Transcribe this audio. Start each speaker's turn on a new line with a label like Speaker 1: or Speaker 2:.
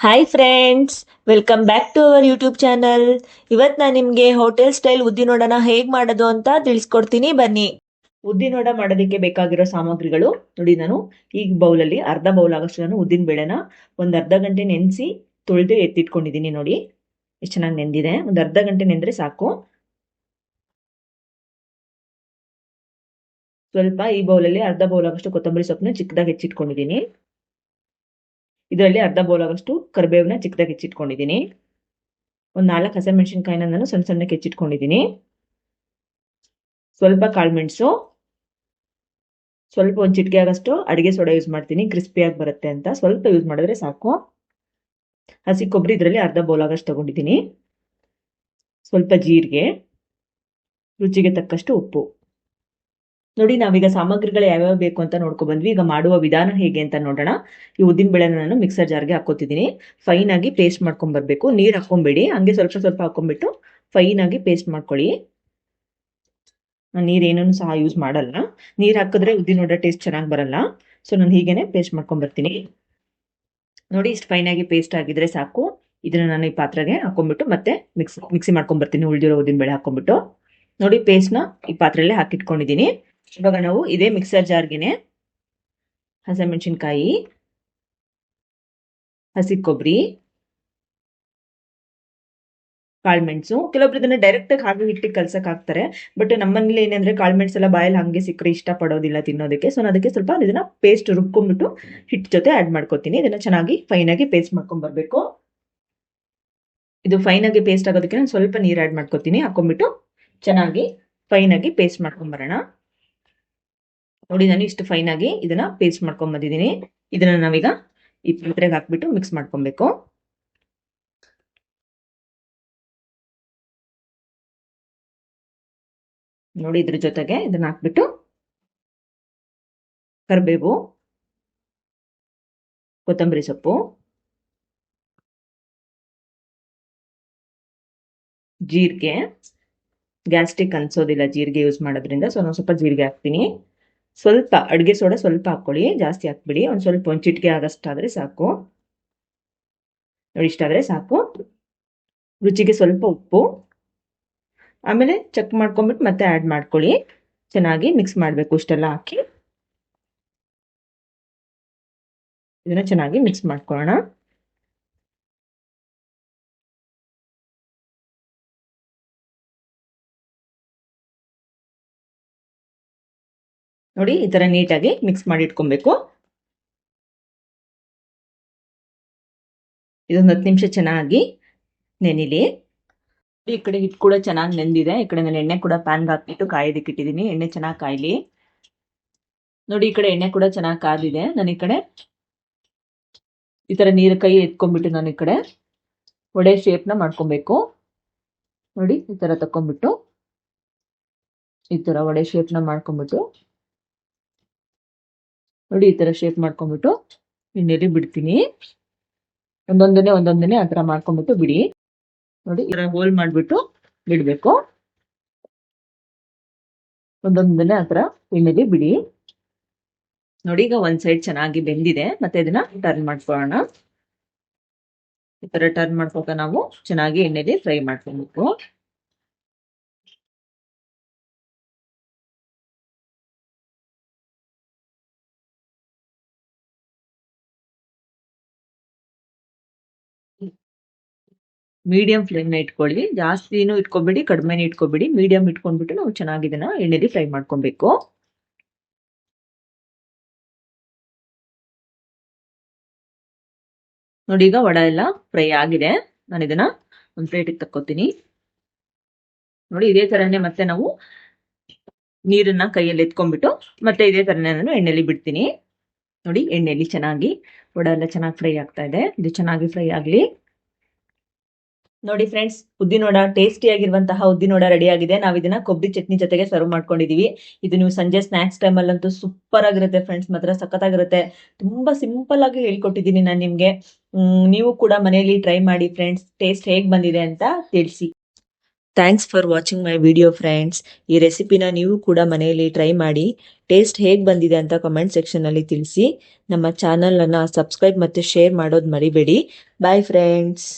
Speaker 1: Hi friends welcome back to our YouTube channel ಇವತ್ತು ನಾನು ನಿಮಗೆ ಹೋಟೆಲ್ ಸ್ಟೈಲ್ ಉದ್ದಿನೋಡನ ಹೇಗೆ ಮಾಡೋದು ಅಂತ ತಿಳಿಸ್ಕೊಡ್ತೀನಿ. ಬನ್ನಿ. ಉದ್ದಿನೋಡ ಮಾಡೋದಕ್ಕೆ ಬೇಕಾಗಿರೋ ಸಾಮಗ್ರಿಗಳು. ನೋಡಿ ನಾನು ಈಗ ಬೌಲಲ್ಲಿ ಅರ್ಧ ಬೌಲ್ ಆಗೋಷ್ಟು ನಾನು ಉದ್ದಿನ ಬೇಳೆನ ಒಂದು ಅರ್ಧ ಗಂಟೆ ನೆನೆಸಿ ತೊಳೆದು ಎತ್ತಿಟ್ಕೊಂಡಿದ್ದೀನಿ ನೋಡಿ. ಎಷ್ಟು ಚೆನ್ನಾಗಿ ನೆಂದಿದೆ. ಒಂದು ಅರ್ಧ ಗಂಟೆ ನೆಂದರೆ ಸಾಕು. ಸ್ವಲ್ಪ ಈ ಬೌಲಲ್ಲಿ ಅರ್ಧ ಬೌಲ್ ಆಗೋಷ್ಟು ಕೊತ್ತಂಬರಿ ಸೊಪ್ಪನ್ನ ಚಿಕ್ಕದಾಗಿ ಹೆಚ್ಚಿಟ್ಕೊಂಡಿದ್ದೀನಿ ಇದರಲ್ಲಿ ಅರ್ಧ ಬೌಲ್ ಆಗೋಷ್ಟು ಕರಿಬೇವನ್ನ ಚಿಕ್ಕದಾಗಿ ಹೆಚ್ಚಿಟ್ಕೊಂಡಿದ್ದೀನಿ. ಒಂದು ನಾಲ್ಕು ಹಸಿಮೆಣಸಿನ್ಕಾಯಿನ ನಾನು ಸಣ್ಣ ಸಣ್ಣಕ್ಕೆ ಹೆಚ್ಚಿಟ್ಕೊಂಡಿದ್ದೀನಿ. ಸ್ವಲ್ಪ ಕಾಳುಮೆಣಸು ಸ್ವಲ್ಪ ಒಂದು ಚಿಟಿಕೆ ಆಗಷ್ಟು ಅಡುಗೆ ಸೋಡಾ ಯೂಸ್ ಮಾಡ್ತೀನಿ ಕ್ರಿಸ್ಪಿಯಾಗಿ ಬರುತ್ತೆ ಅಂತ. ಸ್ವಲ್ಪ ಯೂಸ್ ಮಾಡಿದ್ರೆ ಸಾಕು. ಹಸಿ ಕೊಬ್ಬರಿ ಇದರಲ್ಲಿ ಅರ್ಧ ಬೌಲ್ ಆಗಷ್ಟು ತಗೊಂಡಿದ್ದೀನಿ. ಸ್ವಲ್ಪ ಜೀರಿಗೆ, ರುಚಿಗೆ ತಕ್ಕಷ್ಟು ಉಪ್ಪು. ನೋಡಿ, ನಾವೀಗ ಸಾಮಗ್ರಿಗಳು ಯಾವ್ಯಾವ ಬೇಕು ಅಂತ ನೋಡ್ಕೊ ಬಂದ್ವಿ. ಈಗ ಮಾಡುವ ವಿಧಾನ ಹೇಗೆ ಅಂತ ನೋಡೋಣ. ಈ ಉದ್ದಿನ ಬೇಳೆನ ನಾನು ಮಿಕ್ಸರ್ ಜಾರ್ಗೆ ಹಾಕೋತಿದ್ದೀನಿ ಫೈನ್ ಆಗಿ ಪೇಸ್ಟ್ ಮಾಡ್ಕೊಂಡ್ ಬರ್ಬೇಕು. ನೀರು ಹಾಕೊಂಬೇಡಿ ಹಂಗೆ ಸ್ವಲ್ಪ ಸ್ವಲ್ಪ ಹಾಕೊಂಡ್ಬಿಟ್ಟು ಫೈನ್ ಆಗಿ ಪೇಸ್ಟ್ ಮಾಡ್ಕೊಳ್ಳಿ. ನಾನು ನೀರೇನೂ ಸಹ ಯೂಸ್ ಮಾಡಲ್ಲ. ನೀರು ಹಾಕಿದ್ರೆ ಉದ್ದಿನ ವಡೆ ಟೇಸ್ಟ್ ಚೆನ್ನಾಗಿ ಬರಲ್ಲ. ಸೊ ನಾನು ಹೀಗೇನೆ ಪೇಸ್ಟ್ ಮಾಡ್ಕೊಂಡ್ ಬರ್ತೀನಿ. ನೋಡಿ, ಇಷ್ಟು ಫೈನ್ ಆಗಿ ಪೇಸ್ಟ್ ಆಗಿದ್ರೆ ಸಾಕು. ಇದನ್ನ ನಾನು ಈ ಪಾತ್ರೆಗೆ ಹಾಕೊಂಡ್ಬಿಟ್ಟು ಮತ್ತೆ ಮಿಕ್ಸ್ ಮಿಕ್ಸಿ ಮಾಡ್ಕೊಂಡ್ ಬರ್ತೀನಿ. ಉಳಿದಿರೋ ಉದ್ದಿನ ಬೇಳೆ ಹಾಕೊಂಡ್ಬಿಟ್ಟು ನೋಡಿ ಪೇಸ್ಟ್ನ ಈ ಪಾತ್ರೆಯಲ್ಲೇ ಹಾಕಿಟ್ಕೊಂಡಿದ್ದೀನಿ. ಇವಾಗ ನಾವು ಇದೇ ಮಿಕ್ಸರ್ ಜಾರ್ಗೆನೆ. ಹಸಿಮೆಣಸಿನ್ಕಾಯಿ ಹಸಿ ಕೊಬ್ಬರಿ ಕಾಳುಮೆಣಸು. ಕೆಲವೊಬ್ರು ಇದನ್ನ ಡೈರೆಕ್ಟ್ ಆಗಿ ಹಾಗೆ ಹಿಟ್ಟಿಗೆ ಕಲ್ಸಕ್ ಹಾಕ್ತಾರೆ. ಬಟ್ ನಮ್ಮನೇಲಿ ಏನಂದ್ರೆ ಕಾಳುಮೆಣಸು ಎಲ್ಲ ಬಾಯಲ್ಲಿ ಹಂಗೆ ಸಿಕ್ಕರೆ ಇಷ್ಟ ಪಡೋದಿಲ್ಲ ತಿನ್ನೋದಕ್ಕೆ ಸೊ ಅದಕ್ಕೆ ಸ್ವಲ್ಪ ಇದನ್ನ ಪೇಸ್ಟ್ ರುಬ್ಕೊಂಡ್ಬಿಟ್ಟು ಹಿಟ್ ಜೊತೆ ಆಡ್ ಮಾಡ್ಕೋತೀನಿ. ಇದನ್ನ ಚೆನ್ನಾಗಿ ಫೈನ್ ಆಗಿ ಪೇಸ್ಟ್ ಮಾಡ್ಕೊಂಡ್ ಬರ್ಬೇಕು. ಇದು ಫೈನ್ ಆಗಿ ಪೇಸ್ಟ್ ಆಗೋದಕ್ಕೆ ನಾನು ಸ್ವಲ್ಪ ನೀರು ಆಡ್ ಮಾಡ್ಕೋತೀನಿ. ಹಾಕೊಂಡ್ಬಿಟ್ಟು ಚೆನ್ನಾಗಿ ಫೈನ್ ಆಗಿ ಪೇಸ್ಟ್ ಮಾಡ್ಕೊಂಡ್ ಬರೋಣ. ನೋಡಿ, ನಾನು ಇಷ್ಟು ಫೈನ್ ಆಗಿ ಇದನ್ನ ಪೇಸ್ಟ್ ಮಾಡ್ಕೊಂಡ್ ಬಂದಿದ್ದೀನಿ. ಇದನ್ನ ನಾವೀಗ ಈ ಪಾತ್ರೆಗೆ ಹಾಕ್ಬಿಟ್ಟು ಮಿಕ್ಸ್ ಮಾಡ್ಕೊಬೇಕು. ನೋಡಿ, ಇದ್ರ ಜೊತೆಗೆ ಇದನ್ನ ಹಾಕ್ಬಿಟ್ಟು ಕರಿಬೇವು, ಕೊತ್ತಂಬರಿ ಸೊಪ್ಪು, ಜೀರಿಗೆ. ಗ್ಯಾಸ್ಟ್ರಿಕ್ ಅನ್ಸೋದಿಲ್ಲ ಜೀರಿಗೆ ಯೂಸ್ ಮಾಡೋದ್ರಿಂದ, ಸೊ ನಾನು ಸ್ವಲ್ಪ ಜೀರಿಗೆ ಹಾಕ್ತೀನಿ. ಸ್ವಲ್ಪ ಅಡುಗೆ ಸೋಡಾ ಸ್ವಲ್ಪ ಹಾಕ್ಕೊಳ್ಳಿ ಜಾಸ್ತಿ ಹಾಕ್ಬಿಡಿ. ಒಂದು ಸ್ವಲ್ಪ ಒಂದು ಚಿಟಿಕೆ ಆಗಷ್ಟಾದರೆ ಸಾಕು. ನೋಡಿ ಇಷ್ಟಾದರೆ ಸಾಕು. ರುಚಿಗೆ ಸ್ವಲ್ಪ ಉಪ್ಪು. ಆಮೇಲೆ ಚೆಕ್ ಮಾಡ್ಕೊಂಬಿಟ್ಟು ಮತ್ತೆ ಆ್ಯಡ್ ಮಾಡ್ಕೊಳ್ಳಿ. ಚೆನ್ನಾಗಿ ಮಿಕ್ಸ್ ಮಾಡಬೇಕು ಇಷ್ಟೆಲ್ಲ ಹಾಕಿ. ಇದನ್ನು ಚೆನ್ನಾಗಿ ಮಿಕ್ಸ್ ಮಾಡ್ಕೊಳ್ಳೋಣ. ನೋಡಿ ಈ ಥರ ನೀಟಾಗಿ ಮಿಕ್ಸ್ ಮಾಡಿ ಇಟ್ಕೊಬೇಕು. ಇದೊಂದು ಹತ್ತು ನಿಮಿಷ ಚೆನ್ನಾಗಿ ನೆನಿಲಿ. ಈ ಕಡೆ ಹಿಟ್ಟು ಕೂಡ ಚೆನ್ನಾಗಿ ನೆಂದಿದೆ. ಈ ಕಡೆ ನಾನು ಎಣ್ಣೆ ಕೂಡ ಪ್ಯಾನ್ಗೆ ಹಾಕ್ಬಿಟ್ಟು ಕಾಯೋದಕ್ಕೆ ಇಟ್ಟಿದ್ದೀನಿ ಎಣ್ಣೆ ಚೆನ್ನಾಗಿ ಕಾಯಲಿ. ನೋಡಿ ಈ ಕಡೆ ಎಣ್ಣೆ ಕೂಡ ಚೆನ್ನಾಗಿ ಕಾದಿದೆ ನಾನು ಈ ಕಡೆ ಈ ಥರ ನೀರು ಕೈ ಎತ್ಕೊಂಡ್ಬಿಟ್ಟು ನಾನು ಈ ಕಡೆ ಒಡೆ ಶೇಪ್ನ ಮಾಡ್ಕೊಬೇಕು. ನೋಡಿ ಈ ತರ ತಕೊಂಡ್ಬಿಟ್ಟು ಈ ತರ ಒಡೆ ಶೇಪ್ನ ಮಾಡ್ಕೊಂಡ್ಬಿಟ್ಟು ನೋಡಿ ಈ ತರ ಶೇಪ್ ಮಾಡ್ಕೊಂಡ್ಬಿಟ್ಟು ಎಣ್ಣೆಲಿ ಬಿಡ್ತೀನಿ. ಒಂದೊಂದನೆ ಒಂದೊಂದನೆ ಆ ತರ ಮಾಡ್ಕೊಂಡ್ಬಿಟ್ಟು ಬಿಡಿ. ನೋಡಿ ಈ ಥರ ಹೋಲ್ ಮಾಡಿಬಿಟ್ಟು ಬಿಡಬೇಕು. ಒಂದೊಂದನೆ ಆ ತರ ಎಣ್ಣೆಲಿ ಬಿಡಿ. ನೋಡಿ ಈಗ ಒಂದ್ ಸೈಡ್ ಚೆನ್ನಾಗಿ ಬೆಂದಿದೆ. ಮತ್ತೆ ಇದನ್ನ ಟರ್ನ್ ಮಾಡ್ಕೊಳ್ಳೋಣ. ಈ ತರ ಟರ್ನ್ ಮಾಡ್ಕೊಕ ನಾವು ಚೆನ್ನಾಗಿ ಎಣ್ಣೆಲಿ ಫ್ರೈ ಮಾಡ್ಕೊಬೇಕು ಮೀಡಿಯಂ ಫ್ಲೇಮ್ನ ಇಟ್ಕೊಳ್ಳಿ. ಜಾಸ್ತಿನೂ ಇಟ್ಕೊಬೇಡಿ, ಕಡಿಮೆನೂ ಇಟ್ಕೊಬೇಡಿ. ಮೀಡಿಯಂ ಇಟ್ಕೊಂಡ್ಬಿಟ್ಟು ನಾವು ಚೆನ್ನಾಗಿ ಇದನ್ನ ಎಣ್ಣೆಲಿ ಫ್ರೈ ಮಾಡ್ಕೊಬೇಕು. ನೋಡಿ, ಈಗ ವಡ ಎಲ್ಲ ಫ್ರೈ ಆಗಿದೆ. ನಾನು ಇದನ್ನ ಒಂದು ಪ್ಲೇಟಿಗೆ ತಕ್ಕೋತೀನಿ. ನೋಡಿ, ಇದೇ ತರನೇ ಮತ್ತೆ ನಾವು ನೀರನ್ನ ಕೈಯಲ್ಲಿ ಎತ್ಕೊಂಡ್ಬಿಟ್ಟು ಮತ್ತೆ ಇದೇ ತರನೇ ನಾನು ಎಣ್ಣೆಲಿ ಬಿಡ್ತೀನಿ. ನೋಡಿ, ಎಣ್ಣೆಲಿ ಚೆನ್ನಾಗಿ ವಡ ಎಲ್ಲ ಚೆನ್ನಾಗಿ ಫ್ರೈ ಆಗ್ತಾ ಇದೆ. ಇದು ಚೆನ್ನಾಗಿ ಫ್ರೈ ಆಗಲಿ. ನೋಡಿ ಫ್ರೆಂಡ್ಸ್ ಉದ್ದಿನೋಡ ಟೇಸ್ಟಿ ಆಗಿರುವಂತಹ ಉದ್ದಿನೋಡ ರೆಡಿ ಆಗಿದೆ. ನಾವು ಇದನ್ನ ಕೊಬ್ಬರಿ ಚಟ್ನಿ ಜೊತೆಗೆ ಸರ್ವ್ ಮಾಡ್ಕೊಂಡಿದೀವಿ. ಇದು ನೀವು ಸಂಜೆ ಸ್ನಾಕ್ಸ್ ಟೈಮಲ್ಲಂತೂ ಸೂಪರ್ ಆಗಿರುತ್ತೆ ಫ್ರೆಂಡ್ಸ್ ಮಾತ್ರ ಸಖತ್ತಾಗಿರುತ್ತೆ. ತುಂಬಾ ಸಿಂಪಲ್ ಆಗಿ ಹೇಳ್ಕೊಟ್ಟಿದ್ದೀನಿ ನಾನು ನಿಮ್ಗೆ. ನೀವು ಕೂಡ ಮನೆಯಲ್ಲಿ ಟ್ರೈ ಮಾಡಿ ಫ್ರೆಂಡ್ಸ್ ಟೇಸ್ಟ್ ಹೇಗ್ ಬಂದಿದೆ ಅಂತ ತಿಳಿಸಿ. Thanks for watching my video friends ಈ ರೆಸಿಪಿನ ನೀವು ಕೂಡ ಮನೆಯಲ್ಲಿ ಟ್ರೈ ಮಾಡಿ ಟೇಸ್ಟ್ ಹೇಗ್ ಬಂದಿದೆ ಅಂತ ಕಮೆಂಟ್ ಸೆಕ್ಷನಲ್ಲಿ ತಿಳಿಸಿ. ನಮ್ಮ ಚಾನಲನ್ನು ಸಬ್ಸ್ಕ್ರೈಬ್ ಮತ್ತೆ ಶೇರ್ ಮಾಡೋದು ಮರಿಬೇಡಿ. Bye friends